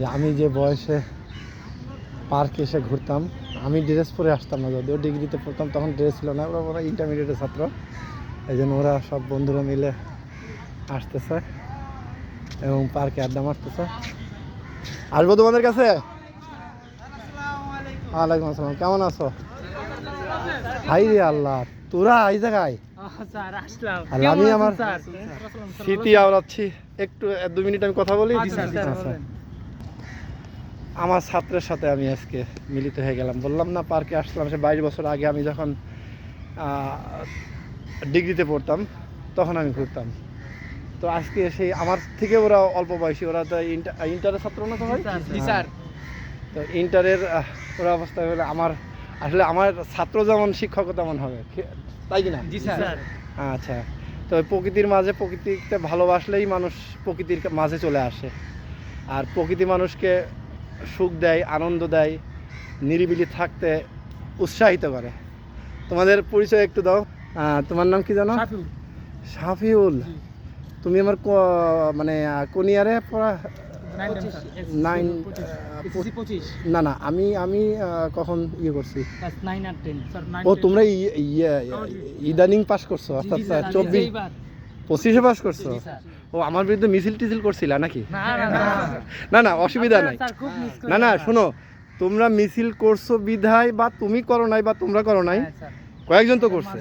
যে আমি যে বয়সে পার্কে এসে ঘুরতাম আমি ড্রেস পরে আসতাম না যদিও ডিগ্রিতে পড়তাম তখন ড্রেস ছিল না ওরা ওরা ইন্টারমিডিয়েটের ছাত্র। এই জন্য ওরা সব বন্ধুরা মিলে আসতেছে এবং পার্কে আড্ডা মারতেছে। আসব তোমাদের কাছে? ওয়ালাইকুম আসসালাম কেমন আছো? হাই রে আল্লাহ তোরা এই জায়গায়? আর আমি আমার স্মৃতি আওড়াচ্ছি একটু এক দু মিনিট আমি কথা বলি জি, স্যার, স্যার, আচ্ছা। বলেন। আমার ছাত্রের সাথে আমি আজকে মিলিত হয়ে গেলাম। বললাম না পার্কে আসলাম। সে বাইশ বছর আগে আমি যখন ডিগ্রিতে পড়তাম তখন আমি ঘুরতাম। তো আজকে সেই আমার থেকে ওরা অল্প বয়সী ওরা তো ইন্টার ইন্টারের ছাত্র না তো স্যার তো ইন্টারের ওরা অবস্থা হলে আমার আসলে আমার ছাত্র যেমন শিক্ষক তেমন হবে। তাই কি না জি স্যার। আচ্ছা। তো প্রকৃতির মাঝে প্রকৃতিতে ভালোবাসলেই মানুষ প্রকৃতির মাঝে চলে আসে। আর প্রকৃতি মানুষকে সুখ দেয় আনন্দ দেয় নিরিবিলি থাকতে উৎসাহিত করে। তোমাদের পরিচয় একটু দাও। তোমার নাম কি জানো? সাফিউল শাফিউল। তুমি আমার মানে কোন ইয়ারে পড়া? Nine time sir nine SSC 25 না না আমি আমি কখন ইয়ে করছি? ক্লাস 9 আর 10 স্যার 9 ও তোমরা ইয়ে ইদানিং পাস করছ অর্থাৎ চব্বিশ পঁচিশে পাস করছ? ও আমার বিরুদ্ধে মিছিল টিছিল করছিলা নাকি? না না অসুবিধা নাই। না না শোনো তোমরা মিছিল করছ বিধায় বা তুমি করো নাই বা তোমরা করো নাই হ্যাঁ, কয়েকজন তো করছে।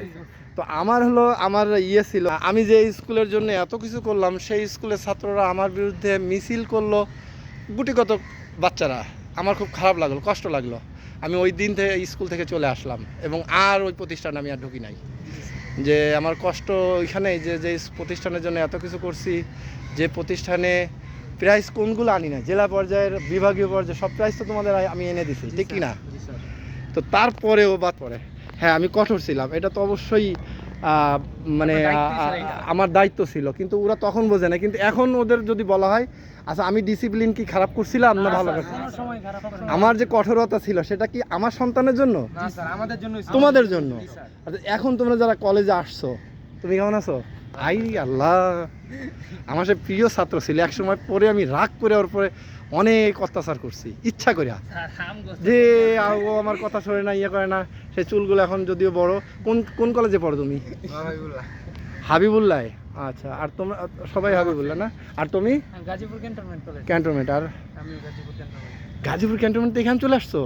তো আমার হলো আমার ইয়ে ছিল আমি যে স্কুলের জন্য এত কিছু করলাম সেই স্কুলের ছাত্ররা আমার বিরুদ্ধে মিছিল করল গুটি কত বাচ্চারা। আমার খুব খারাপ লাগল কষ্ট লাগল। আমি ওই দিন থেকে স্কুল থেকে চলে আসলাম এবং আর ওই প্রতিষ্ঠানে আমি আর ঢুকি নাই। যে আমার কষ্ট ওইখানে যে যে প্রতিষ্ঠানের জন্য এত কিছু করছি যে প্রতিষ্ঠানে প্রাইস কোনগুলো আনি না জেলা পর্যায়ের বিভাগীয় পর্যায়ে সব প্রাইস তো তোমাদের আমি এনে দিছি ঠিক কি না তো তারপরেও বাদ পরে। হ্যাঁ আমি কঠোর ছিলাম। এটা তো অবশ্যই মানে। আমার দায়িত্ব ছিল কিন্তু ওরা তখন বোঝে না। কিন্তু এখন ওদের যদি বলা হয় আচ্ছা আমি ডিসিপ্লিন কি খারাপ করছিলাম না ভালো করছি কোনো সময় খারাপ হবে না। আমার যে কঠোরতা ছিল সেটা কি আমার সন্তানের জন্য? তোমাদের জন্য। আচ্ছা, এখন তোমরা যারা কলেজে আসছো তুমি কেমন আছো? আই আল্লাহ। আমার সে প্রিয় ছাত্র ছিল এক সময় পরে আমি রাগ করে ওর পরে অনেক অত্যাচার করছি। ইচ্ছা করিয়া। যে আর ও আমার কথা শোনে না ইয়ে করে না সে চুলগুলো এখন যদিও বড় কোন কোন কলেজে পড়ো তুমি? হাবিবুল্লাহ। আচ্ছা আর তোমরা সবাই হাবিবুল্লাহ না? আর তুমি? গাজীপুর ক্যান্টনমেন্ট কলেজ ক্যান্টনমেন্ট আর? আমি গাজীপুর ক্যান্টনমেন্ট গাজীপুর ক্যান্টনমেন্ট থেকে এখানে চলে আসছো?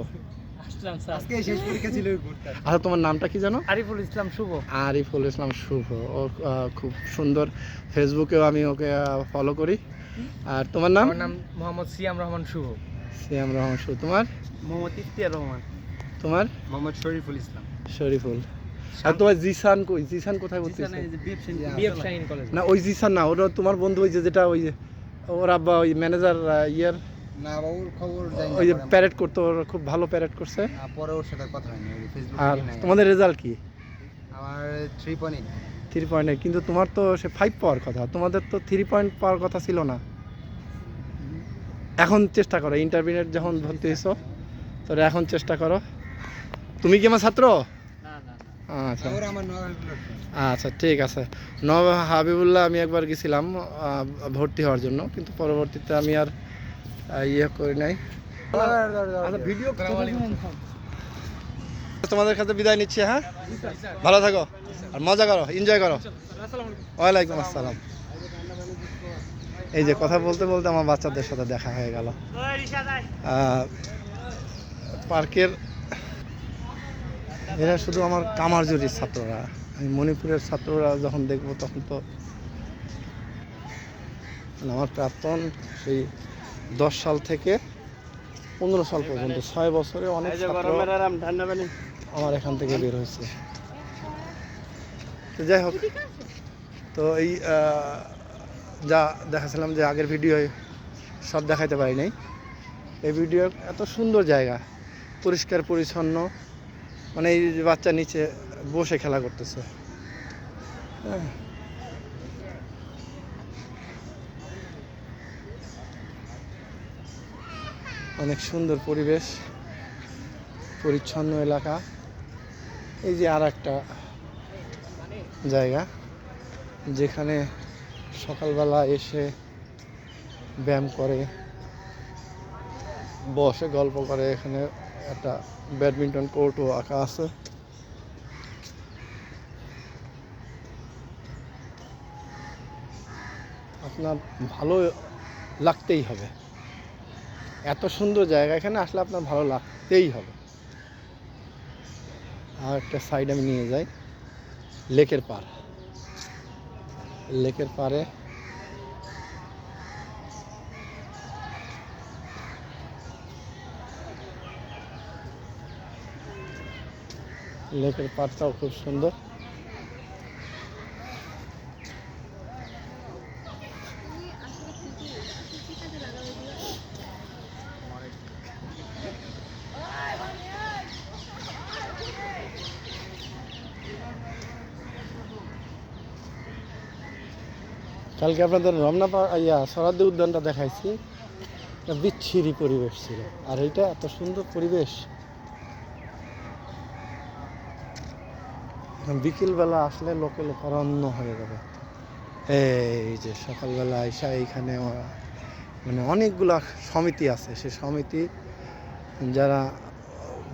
আচ্ছা তোমার নামটা কি জানো? আরিফুল ইসলাম শুভ। আরিফুল ইসলাম শুভ। ও খুব সুন্দর। ফেসবুকেও আমি ওকে ফলো করি। আর তোমার নাম? আমার নাম মোহাম্মদ সিয়াম রহমান শুভ। সিয়াম রহমান শুভ। তোমার? মোহাম্মদ ইফতিয়ার রহমান। তোমার? মোহাম্মদ শরীফুল ইসলাম। শরীফুল। আর তোমার জিসান কই জিসান কোথায় পড়তেছে বিএফ শাহিন কলেজ না ওই জিসান না ওটা তোমার বন্ধু ওই যে যেটা ওই যে ওর আব্বা ওই ম্যানেজার ইয়ার। না বাবুর খবর ওই যে প্যারেড করতো ওর খুব ভালো প্যারেড করছে। না, পরে ওর সাথে কথা হয়নি ওই ফেসবুক আর তোমাদের রেজাল্ট কি? আমার থ্রি পয়েন্ট থ্রি পয়েন্ট কিন্তু তোমার তো সে ফাইভ পাওয়ার কথা তোমাদের তো থ্রি পয়েন্ট পাওয়ার কথা ছিল না। এখন চেষ্টা করো ইন্টারমিডিয়েট যখন ভর্তি হয়েছো তোরা এখন চেষ্টা করো। তুমি কি আমার ছাত্র? না না আচ্ছা। আচ্ছা ঠিক আছে। নব হাবিবুল্লাহ আমি একবার গেছিলাম ভর্তি হওয়ার জন্য কিন্তু পরবর্তীতে আমি আর ইয়ে করি নাই। আচ্ছা ভিডিও তোমাদের কাছে বিদায় নিচ্ছি হ্যাঁ? ভালো থাকো আর মজা করো এনজয় করো। ওয়ালাইকুম আসসালাম। এই যে কথা বলতে বলতে আমার বাচ্চাদের সাথে দেখা হয়ে গেল। পার্কের এরা শুধু আমার কামারজুরির ছাত্ররা। আমি মণিপুরের ছাত্ররা যখন দেখব তখন তো মানে আমার প্রাক্তন সেই দশ সাল থেকে পনেরো সাল পর্যন্ত ছয় বছরে অনেক আমার এখান থেকে বের হয়েছে। তো যাই হোক তো এই যা দেখাছিলাম যে আগের ভিডিও সব দেখাইতে পারি নাই। এই ভিডিও এত সুন্দর জায়গা পরিষ্কার পরিচ্ছন্ন। মানে এই যে বাচ্চা নিচে বসে খেলা করতেছে। হ্যাঁ। অনেক সুন্দর পরিবেশ, পরিচ্ছন্ন এলাকা। এই যে আর একটা জায়গা, যেখানে সকালবেলা এসে ব্যায়াম করে, বসে গল্প করে, এখানে একটা ব্যাডমিন্টন কোর্টও আঁকা আছে। আপনার ভালো লাগতেই হবে। এত সুন্দর জায়গা, এখানে আসলে আপনার ভালো লাগতেই হবে। আর একটা সাইড আমি নিয়ে যাই, লেকের পার লেকের পারে লেকের পাড়টাও খুব সুন্দর। কালকে আপনাদের রমনা ইয়া সরাদ্দি উদ্যানটা দেখাইছি। বিচ্ছিরি পরিবেশ ছিল। আর এইটা এত সুন্দর পরিবেশ। বিকেলবেলা আসলে লোকে লোকারণ্য হয়ে যাবে। এই যে সকালবেলা এসা এইখানে মানে অনেকগুলা সমিতি আছে। সে সমিতি, যারা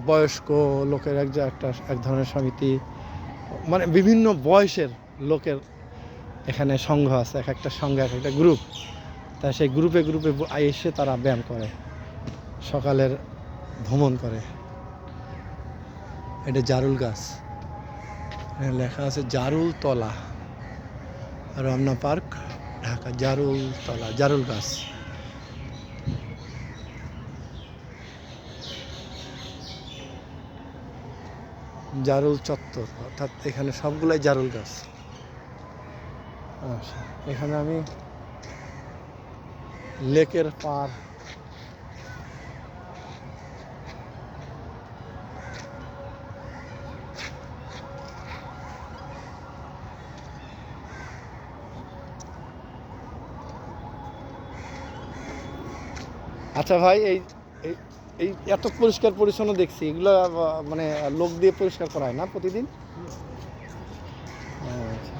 বয়স্ক লোকের এক একটা, এক ধরনের সমিতি মানে বিভিন্ন বয়সের লোকের এখানে সংঘ আছে, এক একটা সংঘ, এক একটা গ্রুপ তা সেই গ্রুপে গ্রুপে এসে তারা ব্যায়াম করে, সকালের ভ্রমণ করে। এটা জারুল গাছ। লেখা আছে জারুল তলা। রমনা পার্ক, ঢাকা, জারুল তলা, জারুল গাছ। জারুল চত্বর, অর্থাৎ এখানে সবগুলাই জারুল গাছ। আচ্ছা এখানে আমি লেকের পার। আচ্ছা ভাই, এই, এই- এই এত পরিষ্কার পরিচ্ছন্ন দেখছি, এগুলো মানে লোক দিয়ে পরিষ্কার করা হয় না প্রতিদিন আচ্ছা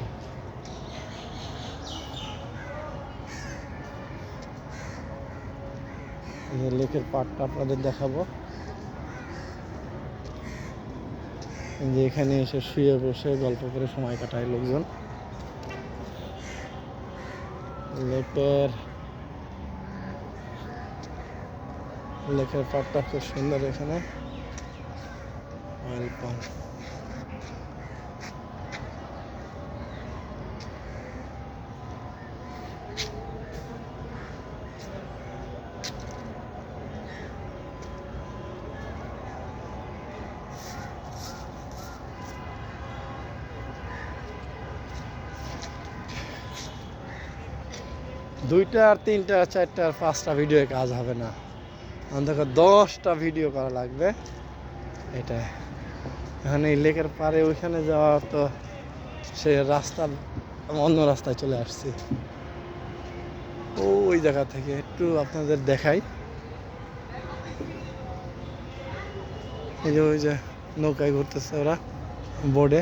এই যে লেকের পাড়টা আপনাদের দেখাবো। যে এখানে এসে শুয়ে বসে গল্প করে সময় কাটায় লোকজন। লেকের লেকের পাড়টা খুব সুন্দর এখানে। Oil pump. দুইটা আর তিনটা, চারটা আর পাঁচটা ভিডিও কাজ হবে না। অন্তত দশটা ভিডিও করা লাগবে। এটা এখানে এই লেকের পারে ওইখানে যাওয়া তো সে রাস্তা অন্য রাস্তায় চলে আসছি। ওই জায়গা থেকে একটু আপনাদের দেখাই। এই যে, ওই যে নৌকায় ঘুরতেছে ওরা বোর্ডে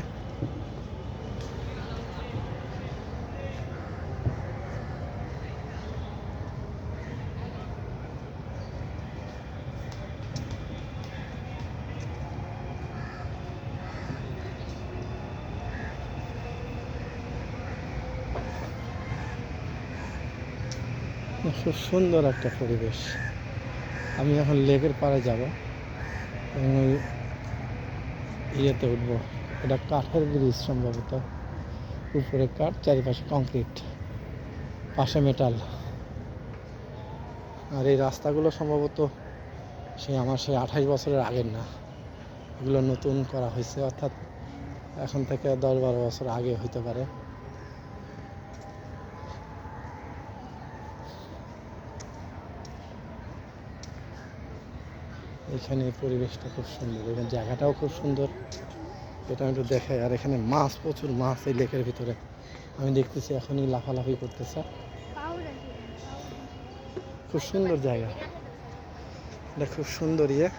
খুব সুন্দর একটা পরিবেশ। আমি এখন লেকের পাড়ে যাব। ওই ইয়েতে উঠবো। এটা কাঠের ব্রিজ সম্ভবত। উপরে কাঠ, চারিপাশে কংক্রিট। পাশে মেটাল। আর এই রাস্তাগুলো সম্ভবত সে আমার সেই আঠাশ বছরের আগের না। এগুলো নতুন করা হয়েছে। অর্থাৎ এখন থেকে দশ বারো বছর আগে হইতে পারে। এখানে পরিবেশটা খুব সুন্দর এখানে জায়গাটাও খুব সুন্দর। এটা একটু দেখাই, আর এখানে মাছ, প্রচুর মাছ এই লেকের ভিতরে। আমি দেখতেছি এখনই লাফালাফি করতেছে। খুব সুন্দর জায়গা। এটা খুব সুন্দর ইয়ে।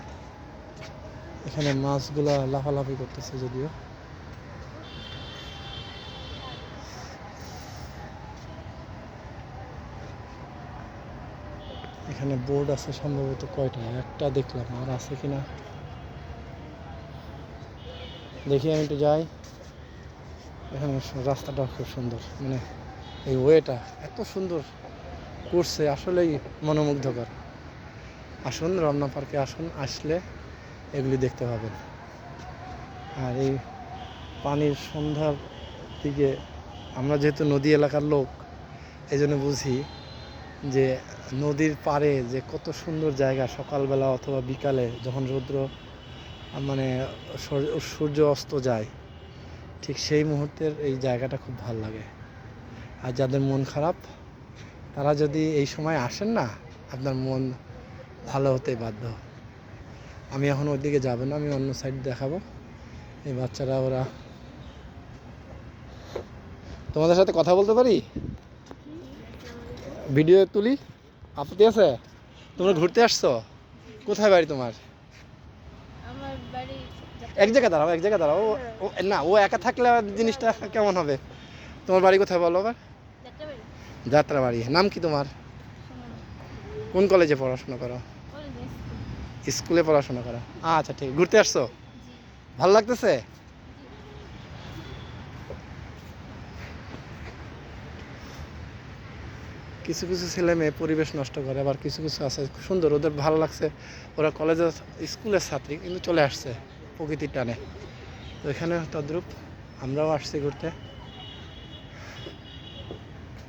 এখানে মাছগুলা লাফালাফি করতেছে যদিও। এখানে বোর্ড আছে সম্ভবত কয়টা? একটা দেখলাম, আর আছে কিনা দেখি আমি একটু যাই। এখানে রাস্তাটা খুব সুন্দর মানে এই ওয়েটা এত সুন্দর করছে, আসলেই মনোমুগ্ধকর। আসুন, রমনা পার্কে আসুন, আসলে এগুলি দেখতে পাবেন। আর এই পানির সন্ধ্যার দিকে আমরা যেহেতু নদী এলাকার লোক এই জন্য বুঝি যে নদীর পাড়ে যে কত সুন্দর জায়গা সকালবেলা অথবা বিকালে যখন রৌদ্র মানে সূর্য- অস্ত যায়, ঠিক সেই মুহূর্তের এই জায়গাটা খুব ভালো লাগে। আর যাদের মন খারাপ, তারা যদি এই সময় আসেন না, আপনার মন ভালো হতে বাধ্য। আমি এখন ওইদিকে যাব না, আমি অন্য সাইড দেখাবো। এই বাচ্চারা ওরা তোমাদের সাথে কথা বলতে পারি? ভিডিও তুলি। আপত্তি আছে? তোমরা ঘুরতে আসছো? কোথায় বাড়ি তোমার? এক জায়গায় দাঁড়াও এক জায়গায় দাঁড়াও। ও- না ও একা থাকলে জিনিসটা কেমন হবে? তোমার বাড়ি কোথায় বলো আবার? যাত্রা বাড়ি নাম কি তোমার? কোন কলেজে পড়াশোনা করো? স্কুলে। পড়াশোনা করো। আচ্ছা ঠিক। ঘুরতে আসছো? ভালো লাগতেছে? কিছু কিছু ছেলে মেয়ে পরিবেশ নষ্ট করে, আবার কিছু কিছু আছে সুন্দর, ওদের ভালো লাগছে। ওরা কলেজের স্কুলের ছাত্রী, কিন্তু চলে আসছে প্রকৃতির টানে। তো এখানে তদ্রূপ, আমরাও আসছি ঘুরতে।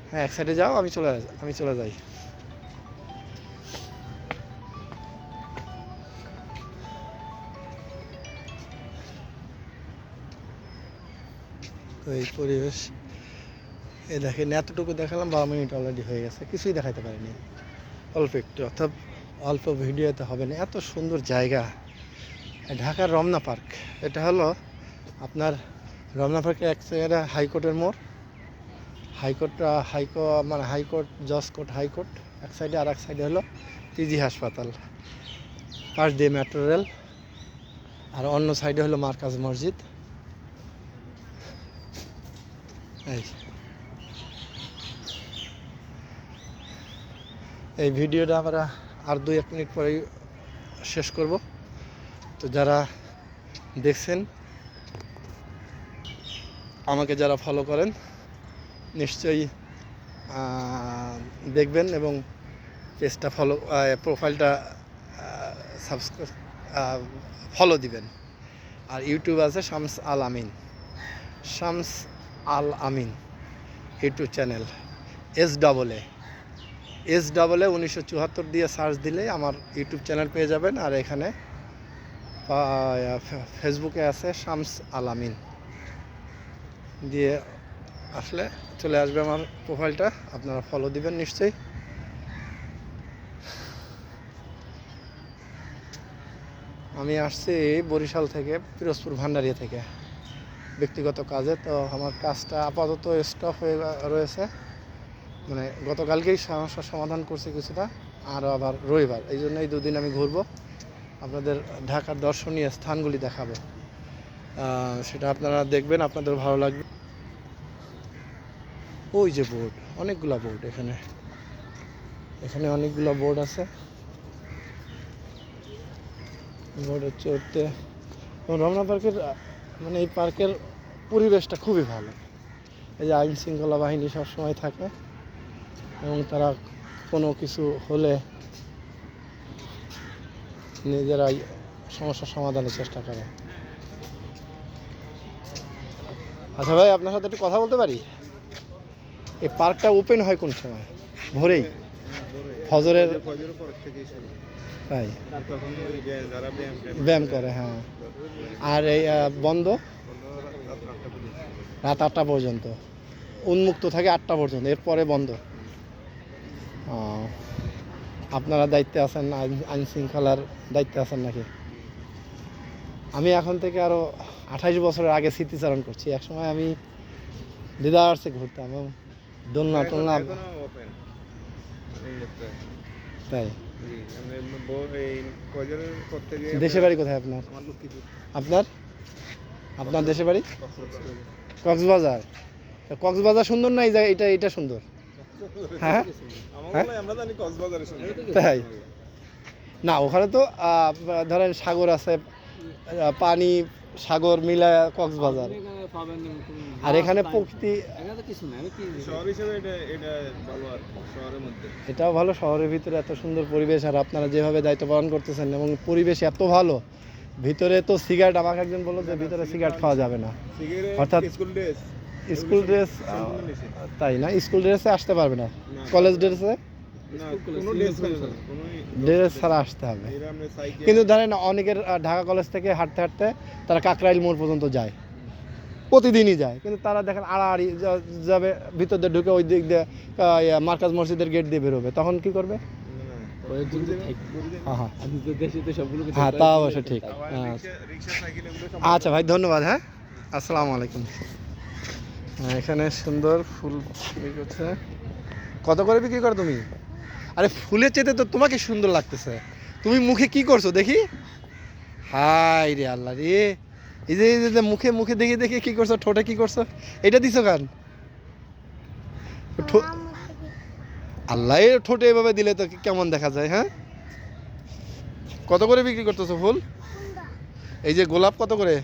হ্যাঁ এক সাইডে যাও, আমি চলে আমি চলে যাই। তো এই পরিবেশ। এ দেখেন, এতটুকু দেখালাম, বারো মিনিট অলরেডি হয়ে গেছে, কিছুই দেখাতে পারিনি। অল্প একটু, অর্থাৎ অল্প ভিডিওতে হবে না, এত সুন্দর জায়গা। ঢাকার রমনা পার্ক, এটা হলো আপনার রমনা পার্কে এক জায়গায় হাইকোর্টের মোড়। হাইকোর্টটা হাইকো মানে হাইকোর্ট জজ কোর্ট হাইকোর্ট, এক সাইডে আর এক সাইডে হলো পিজি হাসপাতাল। পাশ দিয়ে মেট্রো রেল, আর অন্য সাইডে হলো মার্কাজ মসজিদ। এই। এই ভিডিওটা আমরা আর দুই, এক মিনিট পরেই শেষ করব। তো যারা দেখছেন, আমাকে যারা ফলো করেন, নিশ্চয়ই দেখবেন এবং পেজটা ফলো প্রোফাইলটা সাবস্ক্রাইব ফলো দিবেন। আর ইউটিউব আছে Shams Al Amin. Shams Al Amin YouTube channel S double A S double উনিশশো চুয়াত্তর দিয়ে সার্চ দিলে আমার ইউটিউব চ্যানেল পেয়ে যাবেন। আর এখানে ফেসবুকে আছে শামস আল আমিন। দিয়ে আসলে চলে আসবে আমার প্রোফাইলটা আপনারা ফলো দিবেন নিশ্চয়ই। আমি আসছি বরিশাল থেকে, পিরোজপুর ভান্ডারিয়া থেকে। ব্যক্তিগত কাজে, তো আমার কাজটা আপাতত স্টপ হয়ে, রয়েছে। মানে গতকালকেই সমস্যার সমাধান করছি কিছুটা আর আবার রবিবার। এই জন্য এই দুদিন আমি ঘুরবো। আপনাদের ঢাকার দর্শনীয় স্থানগুলি দেখাবো। সেটা আপনারা দেখবেন, আপনাদের ভালো লাগবে। ওই যে বোর্ড, অনেকগুলো বোর্ড এখানে। এখানে অনেকগুলো বোর্ড আছে। বোর্ডে চড়তে। রমনা পার্কের মানে এই পার্কের পরিবেশটা খুবই ভালো। এই যে আইন শৃঙ্খলা বাহিনী সবসময় থাকে। এবং তারা কোনো কিছু হলে নিজেরাই সমস্যার সমাধানের চেষ্টা করে। আচ্ছা ভাই, আপনার সাথে একটু কথা বলতে পারি? এই পার্কটা ওপেন হয় কোন সময়? ভোরেই? ফজরের তাই? ব্যায়াম করে হ্যাঁ। আর এই বন্ধ? রাত আটটা পর্যন্ত। উন্মুক্ত থাকে আটটা পর্যন্ত, এরপরে বন্ধ। আপনারা দায়িত্বে আছেন আইন শৃঙ্খলার দায়িত্বে আছেন নাকি? আমি এখন থেকে আরও আঠাইশ বছরের আগে স্মৃতিচারণ করছি। একসময় আমি দিদা আর্টসে ঘুরতাম এবং দোলনা টোলনা তাই? দেশে বাড়ি কোথায় আপনার? আপনার? আপনার দেশে বাড়ি? কক্সবাজার। কক্সবাজার সুন্দর না এই জায়গা এটা এটা সুন্দর? হ্যাঁ? হ্যাঁ? তাই? না ওখানে তো ধরেন সাগর আছে পানি সাগর মিলা কক্সবাজার। আর এখানে প্রকৃতি এটাও ভালো শহরের ভিতরে এত সুন্দর পরিবেশ আর আপনারা যেভাবে দায়িত্ব পালন করতেছেন এবং পরিবেশ এত ভালো ভিতরে তো সিগারেট আমাকে একজন বলল যে ভিতরে সিগারেট খাওয়া যাবে না। অর্থাৎ স্কুল ড্রেস। তাই না? স্কুল ড্রেসে আসতে পারবে না? কলেজ ড্রেসে? ড্রেস ছাড়া আসতে হবে। কিন্তু ধরেন অনেকের ঢাকা কলেজ থেকে হাঁটতে হাঁটতে তারা কাকরাইল মোড় পর্যন্ত যায়। প্রতিদিনই যায়। কিন্তু তারা দেখেন আড়াআড়ি যাবে ভিতর দিয়ে ঢুকে ওই দিক দিয়ে মার্কাজ মসজিদের গেট দিয়ে বেরোবে। তখন কি করবে? হ্যাঁ তা অবশ্য ঠিক। হ্যাঁ। আচ্ছা ভাই ধন্যবাদ হ্যাঁ। আসসালামু আলাইকুম। এখানে সুন্দর ফুল বিক্রি করছে। কত করে বিক্রি করো তুমি? আরে ফুলের চেতে তো তোমাকে সুন্দর লাগতেছে। তুমি মুখে কি করছ দেখি? হাই রে আল্লাহ রে। এই যে এই যে মুখে মুখে দেখে দেখে কি করছ ঠোঁটে কি করছ? এটা দিছো কান? আল্লাহ ঠোঁটে এভাবে দিলে তো কেমন দেখা যায় হ্যাঁ? কত করে বিক্রি করতেছো ফুল? এই যে গোলাপ কত করে?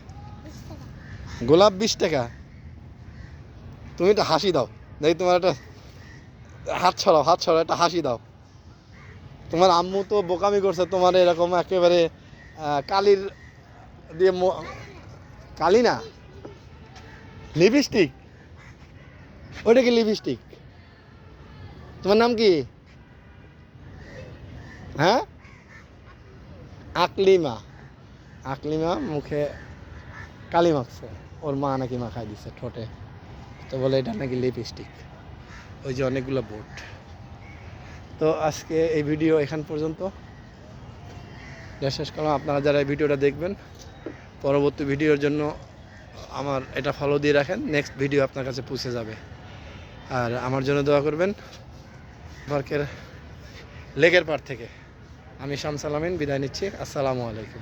গোলাপ বিশ টাকা। তুমি একটা হাসি দাও। দেখি, তোমার একটা হাত ছড়াও হাত ছড়াও, একটা হাসি দাও। তোমার আম্মু তো বোকামি করছে, তোমার এরকম একেবারে কালির দিয়ে কালি না? লিপস্টিক? ওইটা কি লিপস্টিক? তোমার নাম কি? হ্যাঁ? আকলিমা। আকলিমা মুখে কালি মাখছে। ওর মা নাকি মাখাই দিছে ঠোঁটে। তো বলে এটা নাকি লিপস্টিক ওই যে অনেকগুলো বোট তো আজকে এই ভিডিও এখান পর্যন্ত। শেষ করলাম আপনারা যারা এই ভিডিওটা দেখবেন, পরবর্তী ভিডিওর জন্য আমার এটা ফলো দিয়ে রাখেন নেক্সট ভিডিও আপনার কাছে পৌঁছে যাবে। আর আমার জন্য দোয়া করবেন পার্কের লেগের পার থেকে। আমি শামসালামিন বিদায় নিচ্ছি। আসসালামু আলাইকুম।